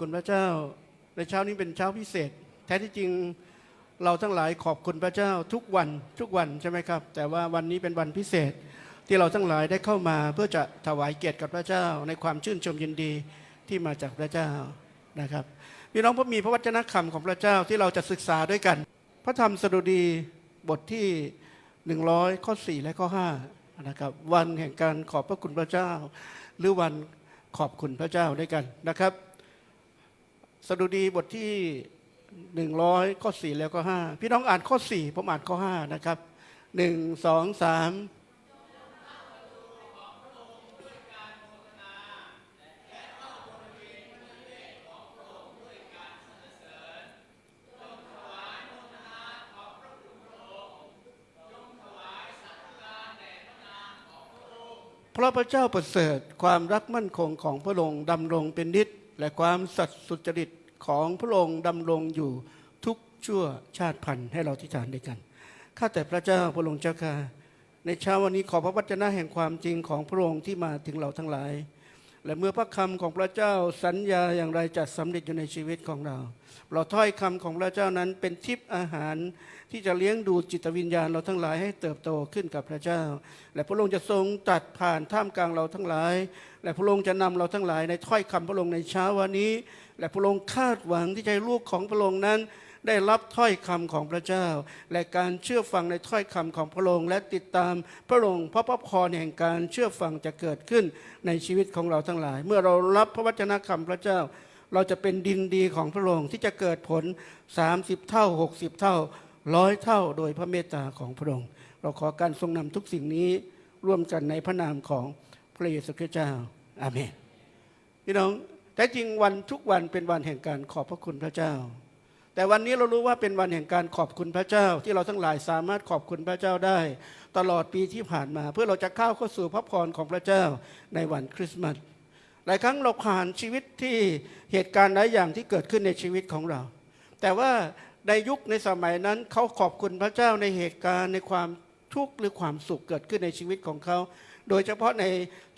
คุณพระเจ้า ในเช้านี้เป็นเช้าพิเศษ แท้ที่จริงเราทั้งหลายขอบคุณพระเจ้าทุกวันทุกวันใช่ไหมครับ แต่ว่าวันนี้เป็นวันพิเศษ ที่เราทั้งหลายได้เข้ามาเพื่อจะถวายเกียรติกับพระเจ้า ในความชื่นชมยินดีที่มาจากพระเจ้านะครับพี่น้องพระมีพระวจนะคำของพระเจ้าที่เราจะศึกษาด้วยกัน พระธรรมสดุดีบทที่ 100 ข้อ 4 และข้อ5นะครับวันแห่งการขอบพระคุณพระเจ้า หรือวันขอบคุณพระเจ้าด้วยกันนะครับ สดุดีบทที่ 100 ข้อ 4 แล้วก็ 5 พี่น้องอ่านข้อ 4 ผมอ่านข้อ 5 นะครับ 1 2 3พราะพระเจ้าประเสริฐความรักมั่นคงของพระองค์ดำรงเป็นนิจ และความสัตย์สุจริตของพระองค์ดำรงอยู่ทุกชั่วชาติพันธุ์ให้เราที่ฐานด้วยกัน ข้าแต่พระเจ้าพระองค์เจ้าค่ะ ในเช้าวันนี้ขอพระวจนะแห่งความจริงของพระองค์ที่มาถึงเราทั้งหลาย และเมื่อพระคำของพระเจ้าสัญญาอย่างไรจะสำเร็จอยู่ในชีวิตของเรา เราถ้อยคำของพระเจ้านั้นเป็นทิพย์อาหารที่จะเลี้ยงดูจิตวิญญาณเราทั้งหลายให้เติบโตขึ้นกับพระเจ้า และพระองค์จะทรงตัดผ่านท่ามกลางเราทั้งหลาย และพระองค์จะนำเราทั้งหลายในถ้อยคำพระองค์ในเช้าวันนี้ และพระองค์คาดหวังที่จะให้ลูกของพระองค์นั้น ได้รับถ้อยคำของพระเจ้า และการเชื่อฟังในถ้อยคำของพระองค์และติดตามพระองค์เพราะพระพรแห่งการเชื่อฟังจะเกิดขึ้นในชีวิตของเราทั้งหลาย เมื่อเรารับพระวจนะคำพระเจ้า เราจะเป็นดินดีของพระองค์ที่จะเกิดผล 30 เท่า 60 เท่าร้อยเท่าโดยพระเมตตาของพระองค์ เราขอการทรงนำทุกสิ่งนี้ร่วมกันในพระนามของพระเยซูคริสต์เจ้า อาเมน พี่น้อง แต่จริงวันทุกวันเป็นวันแห่งการขอบพระคุณพระเจ้า แต่วันนี้เรารู้ว่าเป็นวันแห่งการขอบคุณพระเจ้า ที่เราทั้งหลายสามารถขอบคุณพระเจ้าได้ ตลอดปีที่ผ่านมา เพื่อเราจะเข้าเข้าสู่พระพรของพระเจ้าในวันคริสต์มาสหลายครั้งเราผ่านชีวิตที่เหตุการณ์หลายอย่างที่เกิดขึ้นในชีวิตของเรา แต่ว่าในยุคในสมัยนั้นเขาขอบคุณพระเจ้าในเหตุการณ์ในความทุกข์หรือความสุขเกิดขึ้นในชีวิตของเขา โดยเฉพาะใน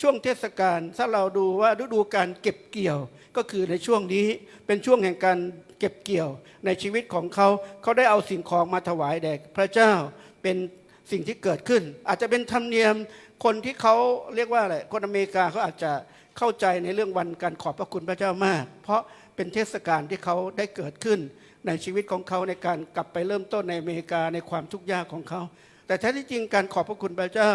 ช่วงเทศกาลถ้าเราดูว่าฤดูการเก็บเกี่ยว ก็คือในช่วงนี้เป็นช่วงแห่งการเก็บเกี่ยวในชีวิตของเขา เขาได้เอาสิ่งของมาถวายแด่พระเจ้าเป็นสิ่งที่เกิดขึ้น อาจจะเป็นธรรมเนียมคนที่เขาเรียกว่าอะไรคนอเมริกาเขาอาจจะเข้าใจในเรื่องวันการขอบพระคุณพระเจ้ามาก เพราะเป็นเทศกาลที่เขาได้เกิดขึ้น ในชีวิตของเขาในการกลับไปเริ่มต้นในอเมริกาในความทุกข์ยากของเขา แต่แท้ที่จริงการขอบพระคุณพระเจ้า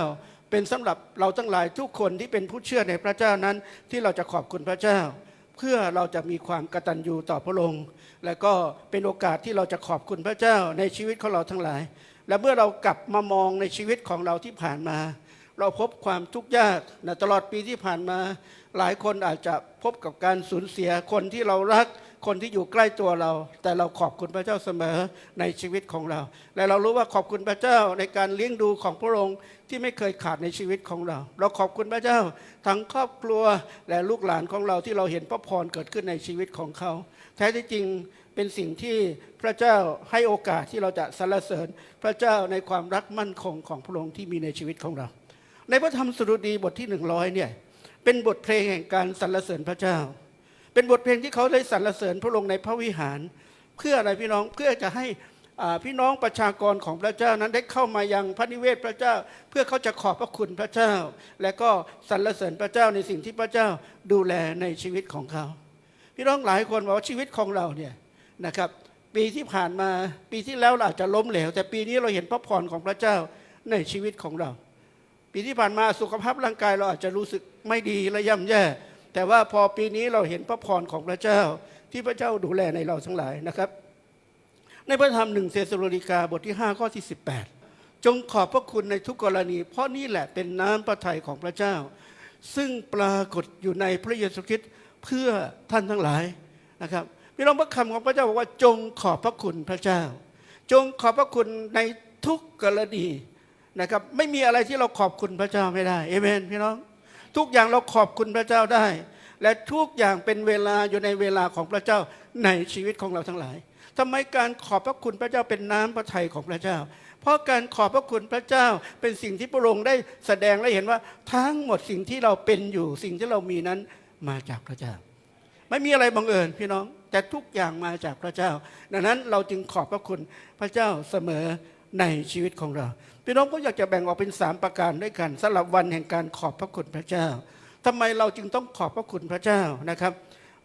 เป็นสำหรับเราทั้งหลายทุกคนที่เป็นผู้เชื่อในพระเจ้านั้นที่เราจะขอบคุณพระเจ้า เพื่อเราจะมีความกตัญญูต่อพระองค์ และก็เป็นโอกาสที่เราจะขอบคุณพระเจ้าในชีวิตของเราทั้งหลาย และเมื่อเรากลับมามองในชีวิตของเราที่ผ่านมา เราพบความทุกข์ยากนะตลอดปีที่ผ่านมา หลายคนอาจจะพบกับการสูญเสียคนที่เรารัก คนที่อยู่ใกล้ตัวเรา แต่เราขอบคุณพระเจ้าเสมอในชีวิตของเรา และเรารู้ว่าขอบคุณพระเจ้าในการเลี้ยงดูของพระองค์ที่ไม่เคยขาดในชีวิตของเรา เราขอบคุณพระเจ้า ทั้งครอบครัวและลูกหลานของเราที่เราเห็นพระพรเกิดขึ้นในชีวิตของเขาแท้ที่จริงเป็นสิ่งที่พระเจ้าให้โอกาสที่เราจะสรรเสริญพระเจ้าในความรักมั่นคงของพระองค์ที่มีในชีวิตของเรา ในพระธรรมสดุดีบทที่หนึ่งร้อยเนี่ยเป็นบทเพลงแห่งการสรรเสริญพระเจ้า เป็นบทเพลงที่เขาได้สรรเสริญพระองค์ในพระวิหาร เพื่ออะไรพี่น้องเพื่อจะให้พี่น้องประชากรของพระเจ้านั้นได้เข้ามายังพระนิเวศพระเจ้า เพื่อเขาจะขอบพระคุณพระเจ้า และก็สรรเสริญพระเจ้าในสิ่งที่พระเจ้าดูแลในชีวิตของเขา พี่น้องหลายคนบอกว่าชีวิตของเราเนี่ยนะครับปีที่ผ่านมาปีที่แล้วเราอาจจะล้มเหลวแต่ปีนี้เราเห็นพระพรของพระเจ้าในชีวิตของเรา ปีที่ผ่านมาสุขภาพร่างกายเราอาจจะรู้สึกไม่ดีและย่ำแย่ แต่ว่าพอปีนี้เราเห็นพระพรของพระเจ้าที่พระเจ้าดูแลในเราทั้งหลายนะครับ ในพระธรรมหนึ่งเซสโลนิกาบทที่ 5 ข้อที่ 18 จงขอบพระคุณในทุกกรณี เพราะนี่แหละเป็นน้ำพระทัยของพระเจ้า ซึ่งปรากฏอยู่ในพระเยซูคริสต์เพื่อท่านทั้งหลายนะครับพี่น้องพระคำของพระเจ้าบอกว่าจงขอบพระคุณพระเจ้า จงขอบพระคุณในทุกกรณีนะครับ ไม่มีอะไรที่เราขอบคุณพระเจ้าไม่ได้เอเมนพี่น้อง ทุกอย่างเราขอบคุณพระเจ้าได้ และทุกอย่างเป็นเวลาอยู่ในเวลาของพระเจ้าในชีวิตของเราทั้งหลายทำไมการขอบพระคุณพระเจ้าเป็นน้ำพระทัยของพระเจ้า เพราะการขอบพระคุณพระเจ้าเป็นสิ่งที่พระองค์ได้แสดงและเห็นว่าทั้งหมดสิ่งที่เราเป็นอยู่สิ่งที่เรามีนั้นมาจากพระเจ้า ไม่มีอะไรบังเอิญพี่น้องแต่ทุกอย่างมาจากพระเจ้า ดังนั้นเราจึงขอบพระคุณพระเจ้าเสมอ ในชีวิตของเราพี่น้องก็อยากจะแบ่งออกเป็นสามประการด้วยกันสำหรับวันแห่งการขอบพระคุณพระเจ้าทำไมเราจึงต้องขอบพระคุณพระเจ้านะครับ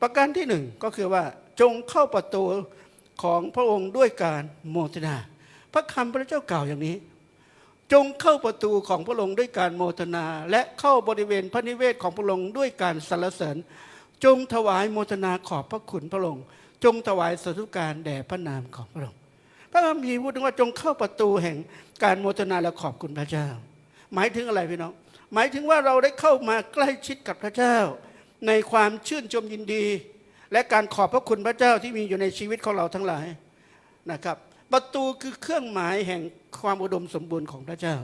ประการที่หนึ่งก็คือว่าจงเข้าประตูของพระองค์ด้วยการโมทนา พระคำพระเจ้ากล่าวอย่างนี้ จงเข้าประตูของพระองค์ด้วยการโมทนา และเข้าบริเวณพระนิเวศของพระองค์ด้วยการสรรเสริญ จงถวายโมทนาขอบพระคุณพระองค์จงถวายสาธุการแด่พระนามของพระองค์ พระคัมภีร์พูดถึงว่าจงเข้าประตูแห่งการโมทนาและขอบคุณพระเจ้า หมายถึงอะไรพี่น้อง หมายถึงว่าเราได้เข้ามาใกล้ชิดกับพระเจ้า ในความชื่นชมยินดี และการขอบพระคุณพระเจ้าที่มีอยู่ในชีวิตของเราทั้งหลายนะครับ ประตูคือเครื่องหมายแห่งความอุดมสมบูรณ์ของพระเจ้า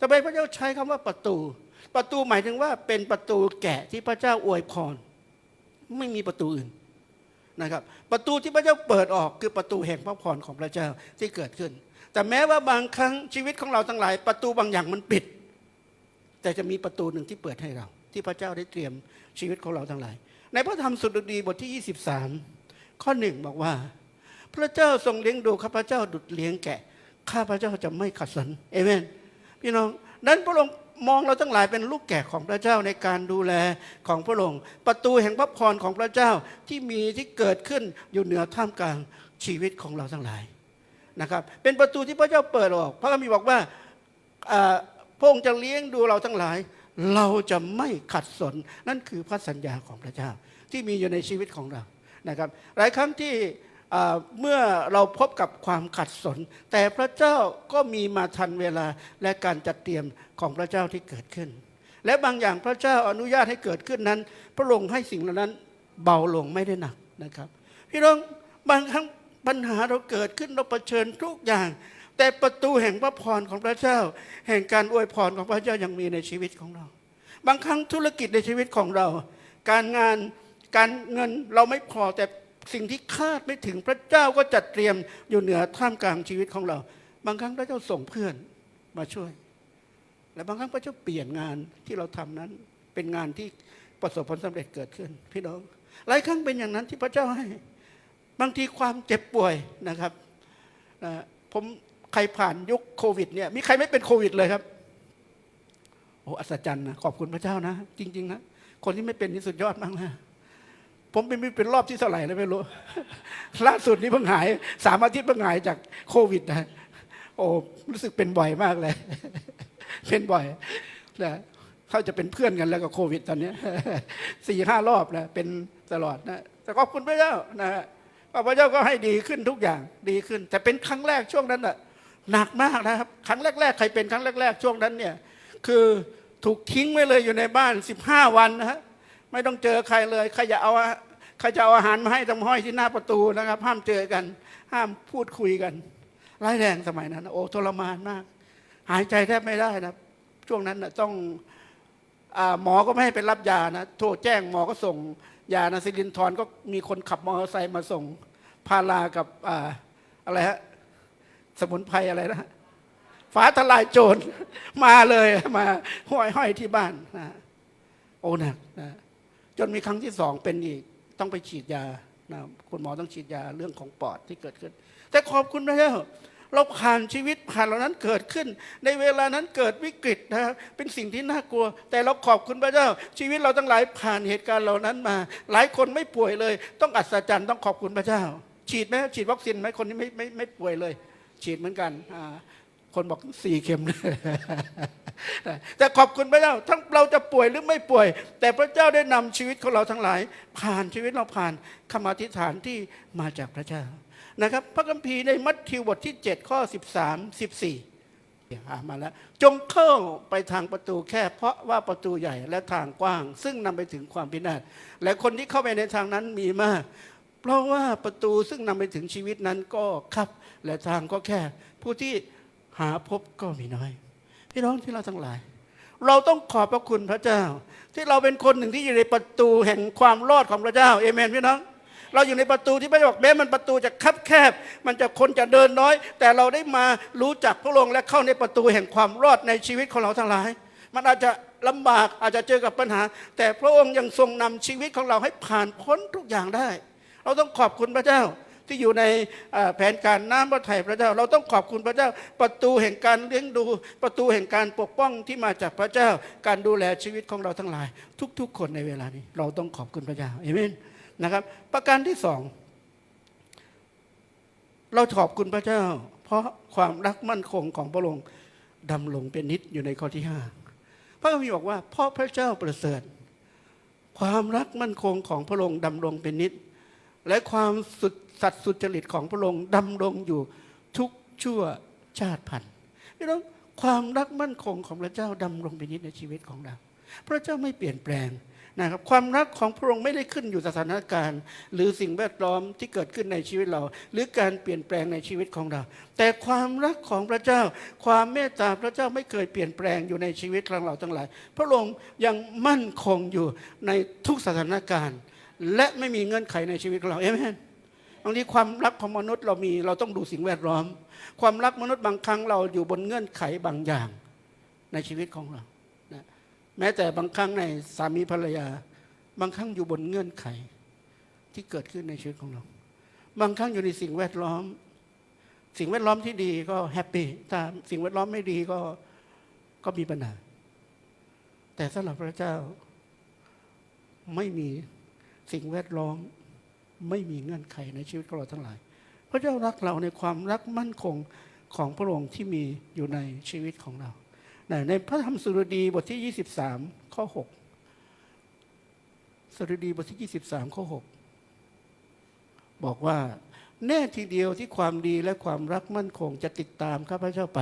ทำไมพระเจ้าใช้คำว่าประตู ประตูหมายถึงว่าเป็นประตูแกะที่พระเจ้าอวยพรไม่มีประตูอื่น นะครับ ประตูที่พระเจ้าเปิดออกคือประตูแห่งพระพรของพระเจ้าที่เกิดขึ้น แต่แม้ว่าบางครั้งชีวิตของเราทั้งหลาย ประตูบางอย่างมันปิด แต่จะมีประตูหนึ่งที่เปิดให้เรา ที่พระเจ้าได้เตรียมชีวิตของเราทั้งหลาย ในพระธรรมสุดดีบทที่ 23 ข้อหนึ่งบอกว่า พระเจ้าทรงเลี้ยงดูข้าพเจ้าดุดเลี้ยงแกะข้าพเจ้าจะไม่ขัดสนเอเมนพี่น้องนั้นพระองค์ มองเราทั้งหลายเป็นลูกแกะของพระเจ้าในการดูแลของพระองค์ ประตูแห่งพระพรของพระเจ้าที่มีที่เกิดขึ้นอยู่เหนือท่ามกลางชีวิตของเราทั้งหลายนะครับ เป็นประตูที่พระเจ้าเปิดออก พระคัมภีร์บอกว่าพระองค์จะเลี้ยงดูเราทั้งหลาย เราจะไม่ขัดสน นั่นคือพระสัญญาของพระเจ้าที่มีอยู่ในชีวิตของเรานะครับ หลายครั้งที่ เมื่อเราพบกับความขัดสน แต่พระเจ้าก็มีมาทันเวลาและการจัดเตรียมของพระเจ้าที่เกิดขึ้น และบางอย่างพระเจ้าอนุญาตให้เกิดขึ้นนั้น พระองค์ให้สิ่งเหล่านั้นเบาลงไม่ได้หนักนะครับ พี่น้องบางครั้งปัญหาเราเกิดขึ้นเราเผชิญทุกอย่าง แต่ประตูแห่งพระพรของพระเจ้า แห่งการอวยพรของพระเจ้ายังมีในชีวิตของเรา บางครั้งธุรกิจในชีวิตของเรา การงานการเงินเราไม่พอแต่ สิ่งที่คาดไม่ถึงพระเจ้าก็จัดเตรียมอยู่เหนือท่ามกลางชีวิตของเรา บางครั้งพระเจ้าส่งเพื่อนมาช่วย และบางครั้งพระเจ้าเปลี่ยนงานที่เราทำนั้น เป็นงานที่ประสบผลสำเร็จเกิดขึ้น พี่น้อง หลายครั้งเป็นอย่างนั้นที่พระเจ้าให้ บางทีความเจ็บป่วยนะครับผมใครผ่านยุคโควิดเนี่ยมีใครไม่เป็นโควิดเลยครับโอ้อัศจรรย์นะขอบคุณพระเจ้านะ จริง ๆ นะ คนที่ไม่เป็นนี่สุดยอดมากนะ ผมเป็นเป็นรอบที่เท่าไหร่แล้วไม่รู้ ล่าสุดนี้เพิ่งหายสามอาทิตย์เพิ่งหายจากโควิดนะโอ้รู้สึกเป็นบ่อยมากเลย เป็นบ่อยนะเขาจะเป็นเพื่อนกันแล้วกับโควิด ตอนนี้สี่ห้ารอบนะเป็นตลอดนะแต่ขอบคุณพระเจ้านะพระเจ้าก็ให้ดีขึ้นทุกอย่างดีขึ้น แต่เป็นครั้งแรกช่วงนั้นน่ะหนักมากนะครับ ครั้งแรก ๆ ใครเป็นครั้งแรก ๆ ช่วงนั้นเนี่ย คือถูกทิ้งไว้เลยอยู่ในบ้าน 15 วันนะฮะ ไม่ต้องเจอใครเลยใครจะเอาอาใครจะเอาอาหารมาให้ต้องห้อยที่หน้าประตูนะครับ ห้ามเจอกัน ห้ามพูดคุยกันร้ายแรงสมัยนั้น โอ้ทรมานมาก หายใจแทบไม่ได้นะช่วงนั้นนะต้องอหมอก็ไม่ให้ไปรับยานะโทรแจ้งหมอก็ส่งยานะซิลินทอนก็มีคนขับมอเตอร์ไซค์มาส่งพารากับออะไรฮะสมุนไพรอะไรนะฟ้าทลายโจรมาเลยมาห้อยห้อยที่บ้านนะโอ้หนักนะ จนมีครั้งที่สองเป็นอีกต้องไปฉีดยานะคุณหมอต้องฉีดยาเรื่องของปอดที่เกิดขึ้น แต่ขอบคุณพระเจ้าเราผ่านชีวิตผ่านเหล่านั้นเกิดขึ้น ในเวลานั้นเกิดวิกฤตนะครับเป็นสิ่งที่น่ากลัว แต่เราขอบคุณพระเจ้า ชีวิตเราทั้งหลายผ่านเหตุการณ์เหล่านั้นมา หลายคนไม่ป่วยเลย ต้องอัศจรรย์ต้องขอบคุณพระเจ้า ฉีดไหมฉีดวัคซีนไหมคนที่ไม่ไม่ไม่ป่วยเลย ฉีดเหมือนกันคนบอกสี่เข็มเลย แต่ขอบคุณพระเจ้าทั้งเราจะป่วยหรือไม่ป่วย แต่พระเจ้าได้นำชีวิตของเราทั้งหลาย ผ่านชีวิตเราผ่านคำอธิษฐานที่มาจากพระเจ้านะครับ พระคัมภีร์ในมัทธิวบทที่ 7 ข้อ 13 14อ่ามาแล้ว จงเข้าไปทางประตูแค่เพราะว่าประตูใหญ่และทางกว้าง ซึ่งนำไปถึงความพินาศและคนที่เข้าไปในทางนั้นมีมากเพราะว่าประตูซึ่งนำไปถึงชีวิตนั้นก็คับ และทางก็แค่ ผู้ที่หาพบก็มีน้อย พี่น้องที่เราทั้งหลาย เราต้องขอบพระคุณพระเจ้า ที่เราเป็นคนหนึ่งที่อยู่ในประตูแห่งความรอดของพระเจ้าเอเมนพี่น้องเราอยู่ในประตูที่พระเจ้าบอกแม้มันประตูจะคับแคบ มันจะคนจะเดินน้อย แต่เราได้มารู้จักพระองค์และเข้าในประตูแห่งความรอดในชีวิตของเราทั้งหลาย มันอาจจะลำบากอาจจะเจอกับปัญหา แต่พระองค์ยังทรงนำชีวิตของเราให้ผ่านพ้นทุกอย่างได้ เราต้องขอบคุณพระเจ้า ที่อยู่ในแผนการน้ำพระทัยพระเจ้า เราต้องขอบคุณพระเจ้า ประตูแห่งการเลี้ยงดู ประตูแห่งการปกป้องที่มาจากพระเจ้า การดูแลชีวิตของเราทั้งหลาย ทุก ๆ คนในเวลานี้ เราต้องขอบคุณพระเจ้าเอเมนนะครับ ประการที่สองเราขอบคุณพระเจ้า เพราะความรักมั่นคงของพระองค์ดำรงเป็นนิจอยู่ในข้อที่ห้าพระคัมภีร์บอกว่าเพราะพระเจ้าประเสริฐความรักมั่นคงของพระองค์ดำรงเป็นนิจและความสุด สัตย์สุจริตของพระองค์ดำรงอยู่ทุกชั่วชาติพันธุ์พี่น้องความรักมั่นคงของพระเจ้าดำรงเป็นนิจในชีวิตของเรา พระเจ้าไม่เปลี่ยนแปลงนะครับความรักของพระองค์ไม่ได้ขึ้นอยู่สถานการณ์ หรือสิ่งแวดล้อมที่เกิดขึ้นในชีวิตเรา หรือการเปลี่ยนแปลงในชีวิตของเรา แต่ความรักของพระเจ้า ความเมตตาพระเจ้าไม่เคยเปลี่ยนแปลงอยู่ในชีวิตของเราทั้งหลาย พระองค์ยังมั่นคงอยู่ในทุกสถานการณ์ และไม่มีเงื่อนไขในชีวิตของเราเอเมน บางทีความรักของมนุษย์เรามีเราต้องดูสิ่งแวดล้อม ความรักมนุษย์บางครั้งเราอยู่บนเงื่อนไขบางอย่างในชีวิตของเรานะแม้แต่บางครั้งในสามีภรรยา บางครั้งอยู่บนเงื่อนไขที่เกิดขึ้นในชีวิตของเรา บางครั้งอยู่ในสิ่งแวดล้อม สิ่งแวดล้อมที่ดีก็แฮปปี้ถ้าสิ่งแวดล้อมไม่ดีก็ก็มีปัญหาแต่สำหรับพระเจ้าไม่มีสิ่งแวดล้อม ไม่มีเงื่อนไขในชีวิตของเราทั้งหลาย พระเจ้ารักเราในความรักมั่นคงของพระองค์ที่มีอยู่ในชีวิตของเรา ในพระธรรมสุรดีบทที่ 23 ข้อ 6สดุดีบทที่ 23 ข้อ 6 บอกว่า แน่ทีเดียวที่ความดีและความรักมั่นคงจะติดตามข้าพเจ้าไป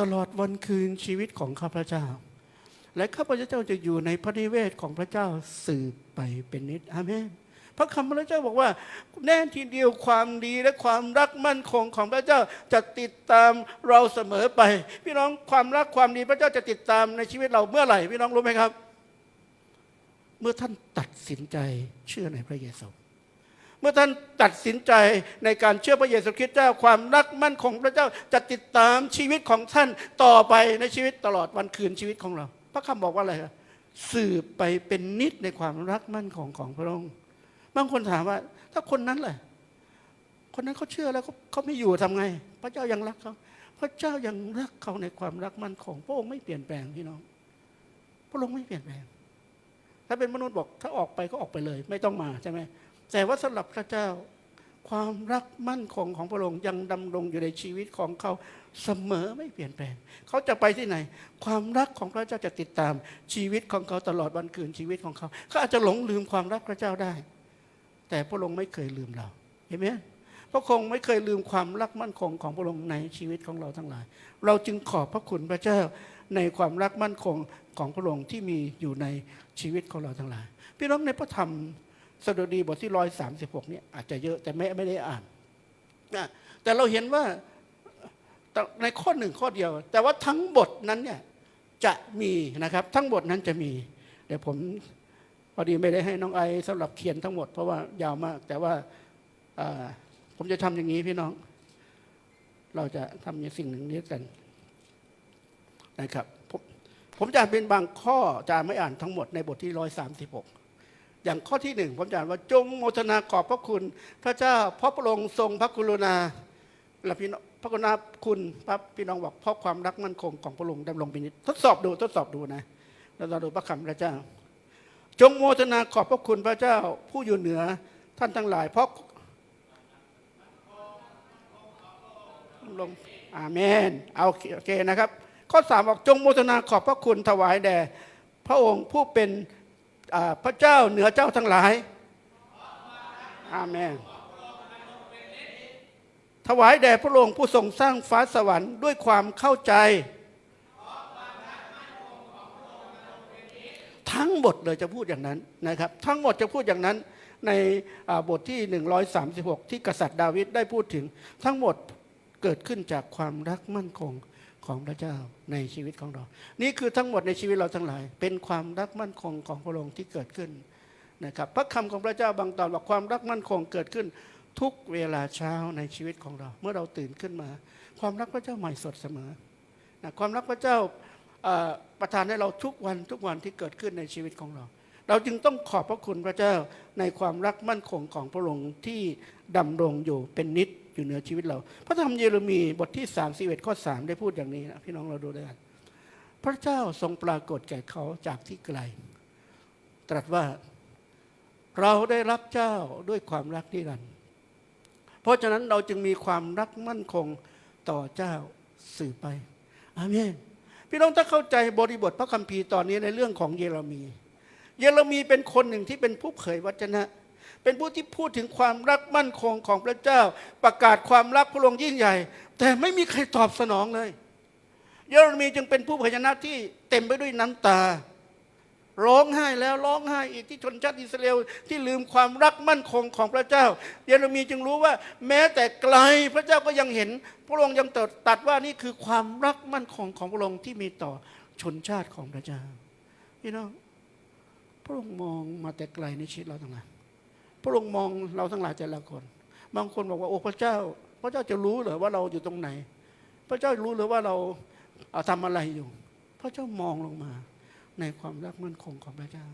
ตลอดวันคืนชีวิตของข้าพเจ้า และข้าพเจ้าจะอยู่ในพระนิเวศของพระเจ้าสืบไปเป็นนิจอาเมน พระคำพระเจ้าบอกว่า แน่ทีเดียวความดีและความรักมั่นคงของพระเจ้าจะติดตามเราเสมอไป พี่น้องความรักความดีพระเจ้าจะติดตามในชีวิตเราเมื่อไหร่ พี่น้องรู้ไหมครับ เมื่อท่านตัดสินใจเชื่อในพระเยซูเมื่อท่านตัดสินใจในการเชื่อพระเยซูคริสต์เจ้าความรักมั่นคงพระเจ้าจะติดตามชีวิตของท่านต่อไปในชีวิตตลอดวันคืนชีวิตของเรา พระคำบอกว่าอะไรครับสืบไปเป็นนิดในความรักมั่นคงของพระองค์ บางคนถามว่า ถ้าคนนั้นแหละคนนั้นเขาเชื่อแล้วเขาเขาไม่อยู่ทำไง พระเจ้ายังรักเขาพระเจ้ายังรักเขาในความรักมั่นคงพระองค์ไม่เปลี่ยนแปลงพี่น้อง พระองค์ไม่เปลี่ยนแปลง ถ้าเป็นมนุษย์บอก ถ้าออกไปก็ออกไปเลย ไม่ต้องมาใช่ไหมแต่ว่าสำหรับพระเจ้าความรักมั่นคงของพระองค์ยังดำรงอยู่ในชีวิตของเขาเสมอไม่เปลี่ยนแปลง เขาจะไปที่ไหน ความรักของพระเจ้าจะติดตามชีวิตของเขาตลอดวันคืนชีวิตของเขา เขาอาจจะหลงลืมความรักพระเจ้าได้ แต่พระองค์ไม่เคยลืมเราเห็นไหมพระองค์ไม่เคยลืมความรักมั่นคงของพระองค์ในชีวิตของเราทั้งหลาย เราจึงขอบพระคุณพระเจ้าในความรักมั่นคงของพระองค์ที่มีอยู่ในชีวิตของเราทั้งหลาย พี่น้องในพระธรรมสดุดีบทที่ร้อยสามสิบหกเนี่ยอาจจะเยอะแต่ไม่ไม่ได้อ่านนะแต่เราเห็นว่าในข้อหนึ่งข้อเดียว แต่ว่าทั้งบทนั้นเนี่ยจะมีนะครับ ทั้งบทนั้นจะมี เดี๋ยวผม อดีไม่ได้ให้น้องไอสำหรับเขียนทั้งหมดเพราะว่ายาวมาก แต่ว่าผมจะทำอย่างนี้พี่น้อง เราจะทำอย่างสิ่งหนึ่งนี้กันนะครับผมผมจะอ่านเป็นบางข้อจะไม่อ่านทั้งหมดในบทที่ร้อยสามสิบหกอย่างข้อที่หนึ่งผมจะอ่านว่าจงโมทนาขอบพระคุณ พระเจ้าพระพระองค์ทรงพระกรุณาและพี่น้องพระกรุณาคุณพระพี่น้องบอกเพราะความรักมั่นคงของพระองค์ดำรงเป็นนิจทดสอบดูทดสอบดูนะเราดูพระคำพระเจ้า จงโมทนาขอบพระคุณพระเจ้าผู้อยู่เหนือท่านทั้งหลาย เพราะลงอาเมนเอาโอเคนะครับ ข้อสามบอกจงโมทนาขอบพระคุณถวายแด่พระองค์ผู้เป็นพระเจ้าเหนือเจ้าทั้งหลาย อาเมน ถวายแด่พระองค์ผู้ทรงสร้างฟ้าสวรรค์ด้วยความเข้าใจ ทั้งหมดเลยจะพูดอย่างนั้นนะครับ ทั้งหมดจะพูดอย่างนั้นในบทที่ 136 ที่กษัตริย์ดาวิดได้พูดถึง ทั้งหมดเกิดขึ้นจากความรักมั่นคงของพระเจ้าในชีวิตของเรา นี่คือทั้งหมดในชีวิตเราทั้งหลาย เป็นความรักมั่นคงของพระองค์ที่เกิดขึ้นนะครับ พระคำของพระเจ้าบางตอนบอกความรักมั่นคงเกิดขึ้นทุกเวลาเช้าในชีวิตของเรา เมื่อเราตื่นขึ้นมา ความรักพระเจ้าใหม่สดเสมอนะความรักพระเจ้า ประทานให้เราทุกวันทุกวันที่เกิดขึ้นในชีวิตของเรา เราจึงต้องขอบพระคุณพระเจ้าในความรักมั่นคงของพระองค์ที่ดำรงอยู่เป็นนิจอยู่เหนือชีวิตเรา พระธรรมเยเรมีบทที่3 1ข้อ 3 ได้พูดอย่างนี้นะพี่น้องเราดูด้วยกันพระเจ้าทรงปรากฏแก่เขาจากที่ไกล ตรัสว่าเราได้รักเจ้าด้วยความรักนิรันดร์เพราะฉะนั้นเราจึงมีความรักมั่นคงต่อเจ้าสืบไป อาเมน พี่น้องถ้าเข้าใจบริบทพระคัมภีร์ตอนนี้ในเรื่องของเยเรมี เยเรมีเป็นคนหนึ่งที่เป็นผู้เผยวจนะ เป็นผู้ที่พูดถึงความรักมั่นคงของพระเจ้า ประกาศความรักพระองค์ยิ่งใหญ่ แต่ไม่มีใครตอบสนองเลย เยเรมีจึงเป็นผู้เผยชนะที่เต็มไปด้วยน้ำตา ร้องไห้แล้วร้องไห้อีกที่ชนชาติอิสราเอลที่ลืมความรักมั่นคงของพระเจ้า เยเรมีจึงรู้ว่า แม้แต่ไกลพระเจ้าก็ยังเห็น พระองค์ยังตัดว่านี่คือความรักมั่นคงของพระองค์ที่มีต่อชนชาติของพระเจ้าพี่น้องพระองค์มองมาแต่ไกลในชีวิตเราทั้งหลายพระองค์มองเราทั้งหลายแต่ละคน บางคนบอกว่าโอ้พระเจ้า พระเจ้าจะรู้เหรือว่าเราอยู่ตรงไหน พระเจ้ารู้หรือว่าเราเอาทำอะไรอยู่ พระเจ้ามองลงมา ในความรักมั่นคงของพระเจ้า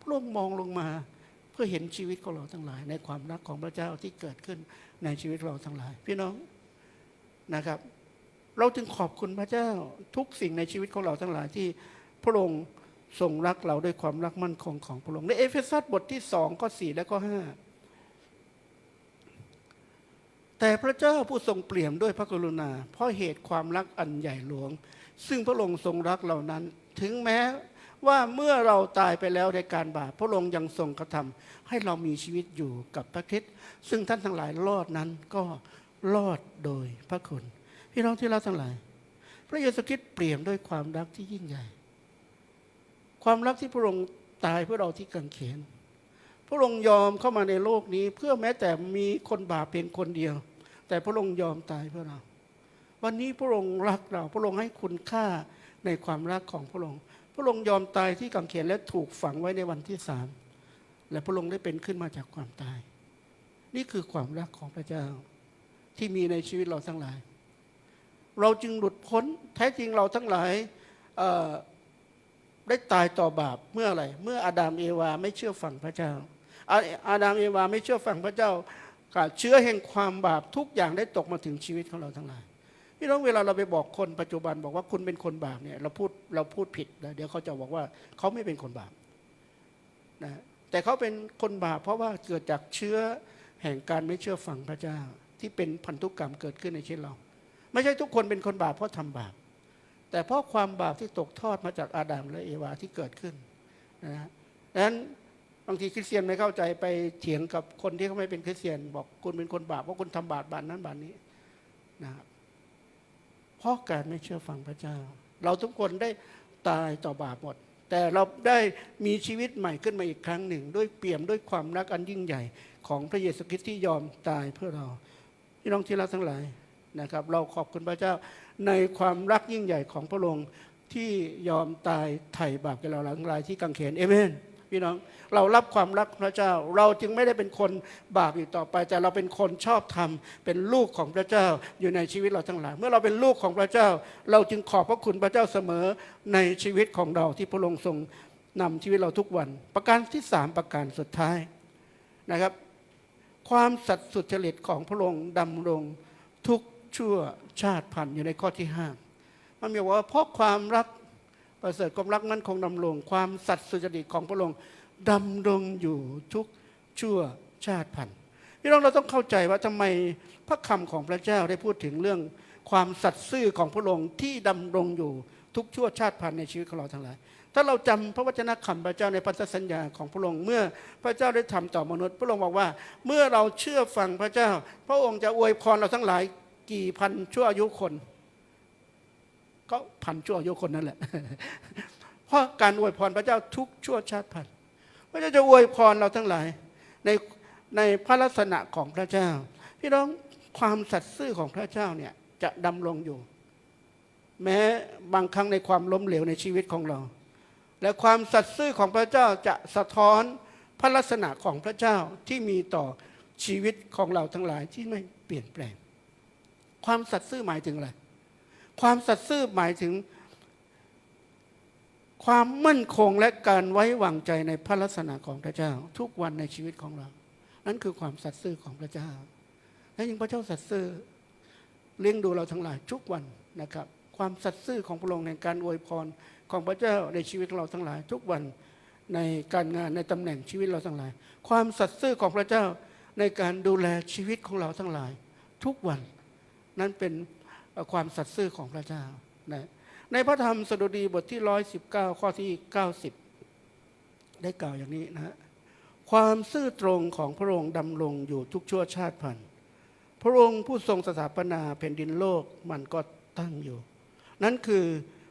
พระองค์มองลงมาเพื่อเห็นชีวิตของเราทั้งหลาย ในความรักของพระเจ้าที่เกิดขึ้นในชีวิตเราทั้งหลาย พี่น้องนะครับ เราจึงขอบคุณพระเจ้าทุกสิ่งในชีวิตของเราทั้งหลายที่พระองค์ทรงรักเราด้วยความรักมั่นคงของพระองค์ในเอเฟซัสบทที่สองข้อสี่และข้อห้าแต่พระเจ้าผู้ทรงเปลี่ยมด้วยพระกรุณา เพราะเหตุความรักอันใหญ่หลวง ซึ่งพระองค์ทรงรักเหล่านั้น ถึงแม้ ว่าเมื่อเราตายไปแล้วในการบาปพระองค์ยังทรงกระทำให้เรามีชีวิตอยู่กับพระคริสต์ซึ่งท่านทั้งหลายรอดนั้นก็รอดโดยพระคุณพี่น้องที่รักทั้งหลาย พระเยซูคริสต์เปลี่ยมด้วยความรักที่ยิ่งใหญ่ ความรักที่พระองค์ตายเพื่อเราที่กังเขนพระองค์ยอมเข้ามาในโลกนี้เพื่อแม้แต่มีคนบาปเพียงคนเดียว แต่พระองค์ยอมตายเพื่อเรา วันนี้พระองค์รักเรา พระองค์ให้คุณค่าในความรักของพระองค์ พระองค์ยอมตายที่กังเขนและถูกฝังไว้ในวันที่สามและพระองค์ได้เป็นขึ้นมาจากความตาย นี่คือความรักของพระเจ้าที่มีในชีวิตเราทั้งหลาย เราจึงหลุดพ้นแท้จริงเราทั้งหลายได้ตายต่อบาปเมื่ออะไรเมื่ออาดามเอวาไม่เชื่อฟังพระเจ้า อาอาดามเอวาไม่เชื่อฟังพระเจ้าเชื้อแห่งความบาปทุกอย่างได้ตกมาถึงชีวิตของเราทั้งหลาย พี่น้องเวลาเราไปบอกคนปัจจุบันบอกว่าคุณเป็นคนบาปเนี่ยเราพูดเราพูดผิดนะเดี๋ยวเขาจะบอกว่าเขาไม่เป็นคนบาปนะแต่เขาเป็นคนบาปเพราะว่าเกิดจากเชื้อแห่งการไม่เชื่อฟังพระเจ้า ที่เป็นพันธุกรรมเกิดขึ้นในชีวิตเรา ไม่ใช่ทุกคนเป็นคนบาปเพราะทำบาป แต่เพราะความบาปที่ตกทอดมาจากอาดัมและเอวาที่เกิดขึ้นนะฮะดังนั้นบางทีคริสเตียนไม่เข้าใจไปเถียงกับคนที่เขาไม่เป็นคริสเตียน บอกคุณเป็นคนบาปเพราะคุณทำบาปบานนั้นบานนี้นะครับ เพราะการไม่เชื่อฟังพระเจ้า เราทุกคนได้ตายต่อบาปหมด แต่เราได้มีชีวิตใหม่ขึ้นมาอีกครั้งหนึ่ง ด้วยเปี่ยมด้วยความรักอันยิ่งใหญ่ ของพระเยซูคริสต์ที่ยอมตายเพื่อเราพี่น้องที่รักทั้งหลายนะครับ เราขอบคุณพระเจ้าในความรักยิ่งใหญ่ของพระองค์ที่ยอมตายไถ่บาปแก่เราทั้งหลายที่กังเขนเอเมน พี่น้องเรารับความรักพระเจ้า เราจึงไม่ได้เป็นคนบาปอีกต่อไป แต่เราเป็นคนชอบธรรม เป็นลูกของพระเจ้าอยู่ในชีวิตเราทั้งหลาย เมื่อเราเป็นลูกของพระเจ้า เราจึงขอบพระคุณพระเจ้าเสมอในชีวิตของเราที่พระองค์ทรงนำชีวิตเราทุกวัน ประการที่สามประการสุดท้ายนะครับ ความสัตย์สุจริตของพระองค์ดำรงทุกชั่วชาติพันธุ์อยู่ในข้อที่ห้ามันมีว่าเพราะความรัก ประเสริฐความรักนั้นคงดำรง ความสัตย์สุจริตของพระองค์ดำรงอยู่ทุกชั่วชาติพันธุ์พี่น้องเราต้องเข้าใจว่าทำไมพระคำของพระเจ้าได้พูดถึงเรื่องความสัตย์ซื่อของพระองค์ที่ดำรงอยู่ทุกชั่วชาติพันธุ์ในชีวิตของเราทั้งหลาย ถ้าเราจำพระวจนะคำพระเจ้าในพันธสัญญาของพระองค์เมื่อพระเจ้าได้ทำต่อมนุษย์ พระองค์บอกว่า เมื่อเราเชื่อฟังพระเจ้า พระองค์จะอวยพรเราทั้งหลายกี่พันชั่วอายุคน ก็พันชั่วอายุคนนั่นแหละ เพราะการอวยพรพระเจ้าทุกชั่วชาติพันธุ์พระเจ้าจะอวยพรเราทั้งหลายในในพระลักษณะของพระเจ้า พี่น้องความสัตย์ซื่อของพระเจ้าเนี่ยจะดำรงอยู่ แม้บางครั้งในความล้มเหลวในชีวิตของเรา และความสัตย์ซื่อของพระเจ้าจะสะท้อนพระลักษณะของพระเจ้าที่มีต่อชีวิตของเราทั้งหลายที่ไม่เปลี่ยนแปลง ความสัตย์ซื่อหมายถึงอะไร ความสัตย์ซื่อหมายถึง ความมั่นคงและการไว้วางใจในพระลักษณะของพระเจ้า ทุกวันในชีวิตของเรา นั่นคือความสัตย์ซื่อของพระเจ้า และยิ่งพระเจ้าสัตย์ซื่อเลี้ยงดูเราทั้งหลายทุกวันนะครับ ความสัตย์ซื่อของพระองค์ในการอวยพรของพระเจ้าในชีวิตของเราทั้งหลาย ทุกวันในการงานในตำแหน่งชีวิตเราทั้งหลาย ความสัตย์ซื่อของพระเจ้าในการดูแลชีวิตของเราทั้งหลาย ทุกวันนั้นเป็น ความสัตย์ซื่อของพระเจ้านะในพระธรรมสดุดีบทที่ร้อยสิบเก้าข้อที่เก้าสิบได้กล่าวอย่างนี้นะฮะความซื่อตรงของพระองค์ดำรงอยู่ทุกชั่วชาติพันธุ์พระองค์ผู้ทรงสถาปนาแผ่นดินโลกมันก็ตั้งอยู่ นั่นคือ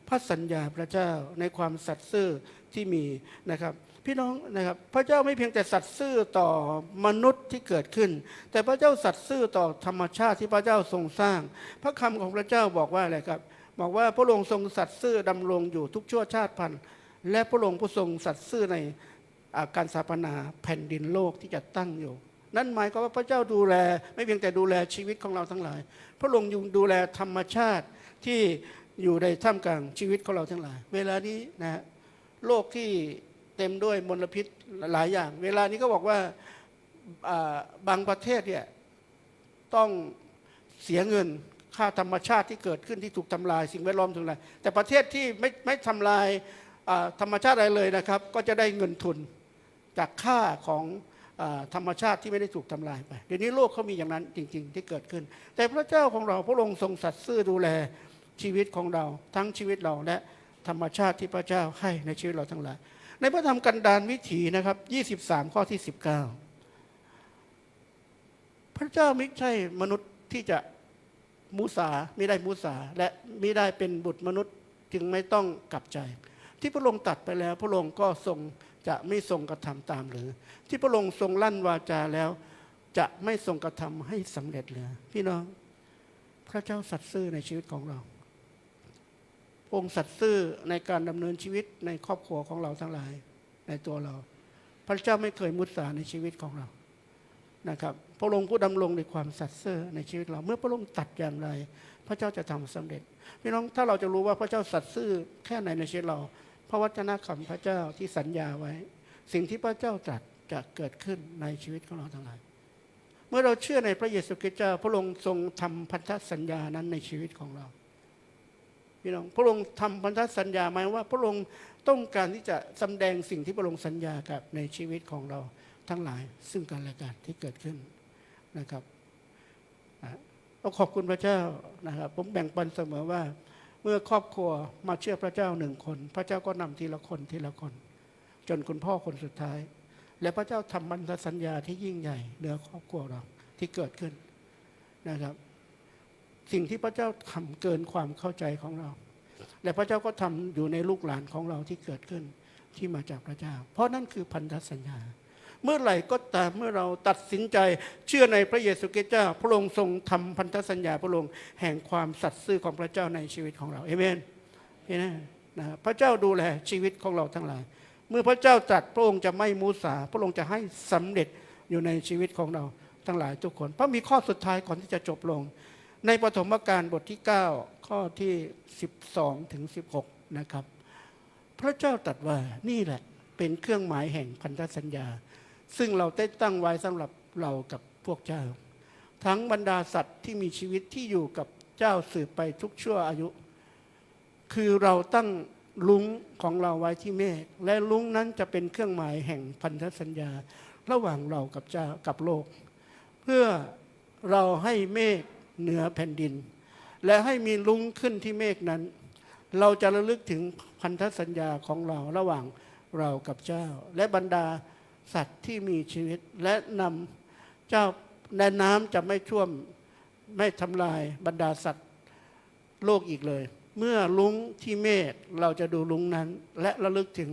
พระสัญญาพระเจ้าในความสัตย์ซื่อที่มีนะครับ พี่น้องนะครับพระเจ้าไม่เพียงแต่สัตย์ซื่อต่อมนุษย์ที่เกิดขึ้น แต่พระเจ้าสัตย์ซื่อต่อธรรมชาติที่พระเจ้าทรงสร้าง พระคำของพระเจ้าบอกว่าอะไรครับ บอกว่าพระองค์ทรงสัตย์ซื่อดำรงอยู่ทุกชั่วชาติพันธุ์ และพระองค์ผู้ทรงสัตย์ซื่อในอาการสถาปนาแผ่นดินโลกที่จะตั้งอยู่ นั่นหมายความว่าพระเจ้าดูแล ไม่เพียงแต่ดูแลชีวิตของเราทั้งหลาย พระองค์ยังดูแลธรรมชาติที่อยู่ในท่ามกลางชีวิตของเราทั้งหลาย เวลานี้นะฮะโลกที่ เต็มด้วยมลพิษหลายอย่าง เวลานี้ก็บอกว่าบางประเทศเนี่ยต้องเสียเงินค่าธรรมชาติที่เกิดขึ้นที่ถูกทำลาย สิ่งแวดล้อมถูกทำลายแต่ประเทศที่ไม่ไม่ทำลายธรรมชาติอะไรเลยนะครับ ก็จะได้เงินทุนจากค่าของอธรรมชาติที่ไม่ได้ถูกทำลายไปเดี๋ยวนี้โลกเขามีอย่างนั้นจริง ๆ ที่เกิดขึ้น แต่พระเจ้าของเราพระองค์ทรงสัตย์ซื่อดูแลชีวิตของเรา ทั้งชีวิตเราและธรรมชาติที่พระเจ้าให้ในชีวิตเราทั้งหลาย ในพระธรรมกันดารวิถีนะครับ 23 ข้อที่ 19 พระเจ้าไม่ใช่มนุษย์ที่จะมุสาไม่ได้มุสาและไม่ได้เป็นบุตรมนุษย์จึงไม่ต้องกลับใจ ที่พระองค์ตัดไปแล้ว พระองค์ก็ทรงจะไม่ทรงกระทำตามหรือ ที่พระองค์ทรงลั่นวาจาแล้ว จะไม่ทรงกระทำให้สำเร็จเลยพี่น้อง พระเจ้าสัตย์ซื่อในชีวิตของเรา ระองค์สัตย์ซื่อในการดำเนินชีวิตในครอบครัวของเราทั้งหลายในตัวเรา พระเจ้าไม่เคยมุสาในชีวิตของเรานะครับพระองค์ผู้ดำรงในความสัตย์ซื่อในชีวิตเรา เมื่อพระองค์ตัดอย่างไร พระเจ้าจะทำสำเร็จพี่น้องถ้าเราจะรู้ว่าพระเจ้าสัตย์ซื่อแค่ไหนในชีวิตเรา พระวจนะคำพระเจ้าที่สัญญาไว้ สิ่งที่พระเจ้าตรัสจะเกิดขึ้นในชีวิตของเราทั้งหลาย เมื่อเราเชื่อในพระเยซูคริสต์เจ้าพระองค์ทรงทำพันธสัญญานั้นในชีวิตของเรา พี่น้องพระองค์ทำพันธสัญญาหมายว่าพระองค์ต้องการที่จะสำแดงสิ่งที่พระองค์สัญญากับในชีวิตของเราทั้งหลาย ซึ่งกันและกันที่เกิดขึ้นนะครับอะต้องขอบคุณพระเจ้านะครับ ผมแบ่งปันเสมอว่า เมื่อครอบครัวมาเชื่อพระเจ้าหนึ่งคน พระเจ้าก็นำทีละคนทีละคน จนคุณพ่อคนสุดท้าย และพระเจ้าทำบันสัญญาที่ยิ่งใหญ่เหนือครอบครัวเราที่เกิดขึ้นนะครับ สิ่งที่พระเจ้าทำเกินความเข้าใจของเรา และพระเจ้าก็ทำอยู่ในลูกหลานของเราที่เกิดขึ้นที่มาจากพระเจ้า เพราะนั่นคือพันธสัญญา เมื่อไหร่ก็ตามเมื่อเราตัดสินใจเชื่อในพระเยซูคริสต์เจ้า พระองค์ทรงทำพันธสัญญา พระองค์แห่งความสัตย์ซื่อของพระเจ้าในชีวิตของเราเอเมนเห็นไหมนะพระเจ้าดูแลชีวิตของเราทั้งหลาย เมื่อพระเจ้าตรัสพระองค์จะไม่มูสา พระองค์จะให้สำเร็จอยู่ในชีวิตของเราทั้งหลายทุกคน เพราะมีข้อสุดท้ายก่อนที่จะจบลง ในปฐมกาลบทที่ 9 ข้อที่ 12 ถึง 16 นะครับ พระเจ้าตรัสว่านี่แหละเป็นเครื่องหมายแห่งพันธสัญญา ซึ่งเราได้ตั้งไว้สำหรับเรากับพวกเจ้า ทั้งบรรดาสัตว์ที่มีชีวิตที่อยู่กับเจ้าสืบไปทุกชั่วอายุ คือเราตั้งลุงของเราไว้ที่เมฆและลุงนั้นจะเป็นเครื่องหมายแห่งพันธสัญญา ระหว่างเรากับเจ้ากับโลก เพื่อเราให้เมฆ เหนือแผ่นดิน และให้มีลุงขึ้นที่เมฆนั้น เราจะระลึกถึงพันธสัญญาของเราระหว่างเรากับเจ้า และบรรดาสัตว์ที่มีชีวิตและนำเจ้าในน้ำจะไม่ท่วมไม่ทำลายบรรดาสัตว์โลกอีกเลย เมื่อลุงที่เมฆเราจะดูลุงนั้น และระลึกถึง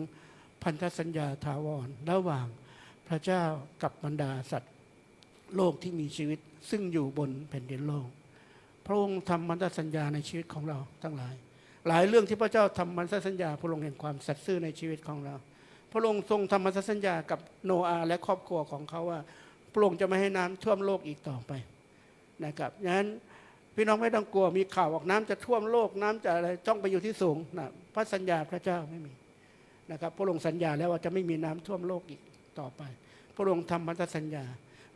พันธสัญญาถาวรระหว่างพระเจ้ากับบรรดาสัตว์ โลกที่มีชีวิตซึ่งอยู่บนแผ่นดินโลก พระองค์ทำพันธสัญญาในชีวิตของเราทั้งหลาย หลายเรื่องที่พระเจ้าทำพันธสัญญาพระองค์แห่งความสัตย์ซื่อในชีวิตของเรา พระองค์ทรงทำพันธสัญญากับโนอาห์และครอบครัวของเขาว่า พระองค์จะไม่ให้น้ำท่วมโลกอีกต่อไปนะครับดังนั้นพี่น้องไม่ต้องกลัวมีข่าวบอกน้ำจะท่วมโลกน้ำจะอะไรต้องไปอยู่ที่สูงนะพระสัญญาพระเจ้าไม่มีนะครับพระองค์สัญญาแล้วว่าจะไม่มีน้ำท่วมโลกอีกต่อไป พระองค์ทำพันธสัญญา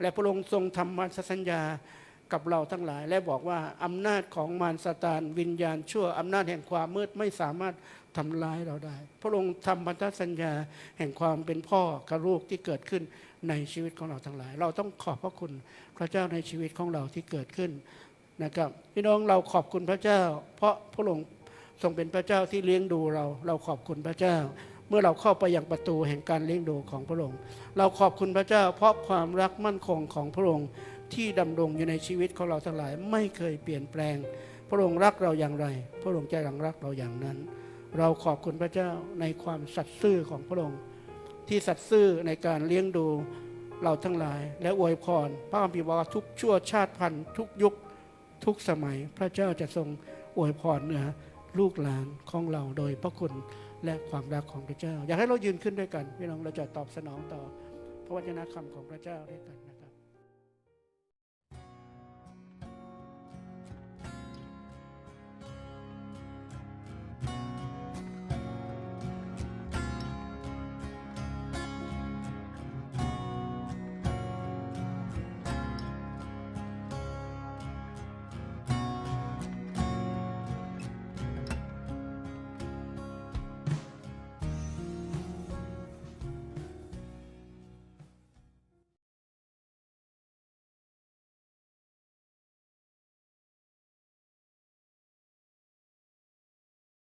และพระองค์ทรงทำพันสัญญากับเราทั้งหลาย และบอกว่าอำนาจของมารซาตานวิญญาณชั่วอำนาจแห่งความมืดไม่สามารถทำร้ายเราได้ พระองค์ทำพันธสัญญาแห่งความเป็นพ่อกับลูกที่เกิดขึ้นในชีวิตของเราทั้งหลาย เราต้องขอบพระคุณพระเจ้าในชีวิตของเราที่เกิดขึ้นนะครับพี่น้องเราขอบคุณพระเจ้า เพราะพระองค์ทรงเป็นพระเจ้าที่เลี้ยงดูเรา เราขอบคุณพระเจ้า เมื่อเราเข้าไปยังประตูแห่งการเลี้ยงดูของพระองค์ เราขอบคุณพระเจ้าเพราะความรักมั่นคงของพระองค์ที่ดำรงอยู่ในชีวิตของเราทั้งหลายไม่เคยเปลี่ยนแปลง พระองค์รักเราอย่างไร พระองค์จะยังรักเราอย่างนั้น เราขอบคุณพระเจ้าในความสัตย์ซื่อของพระองค์ ที่สัตย์ซื่อในการเลี้ยงดูเราทั้งหลาย และอวยพรพระคัมภีร์บอกว่าทุกชั่วชาติพันธุ์ทุกยุคทุกสมัย พระเจ้าจะทรงอวยพรเหนือลูกหลานของเราโดยพระคุณ และความรักของพระเจ้า อยากให้เรายืนขึ้นด้วยกัน พี่น้องเราจะตอบสนองต่อพระวจนะคำของพระเจ้าด้วยกันนะ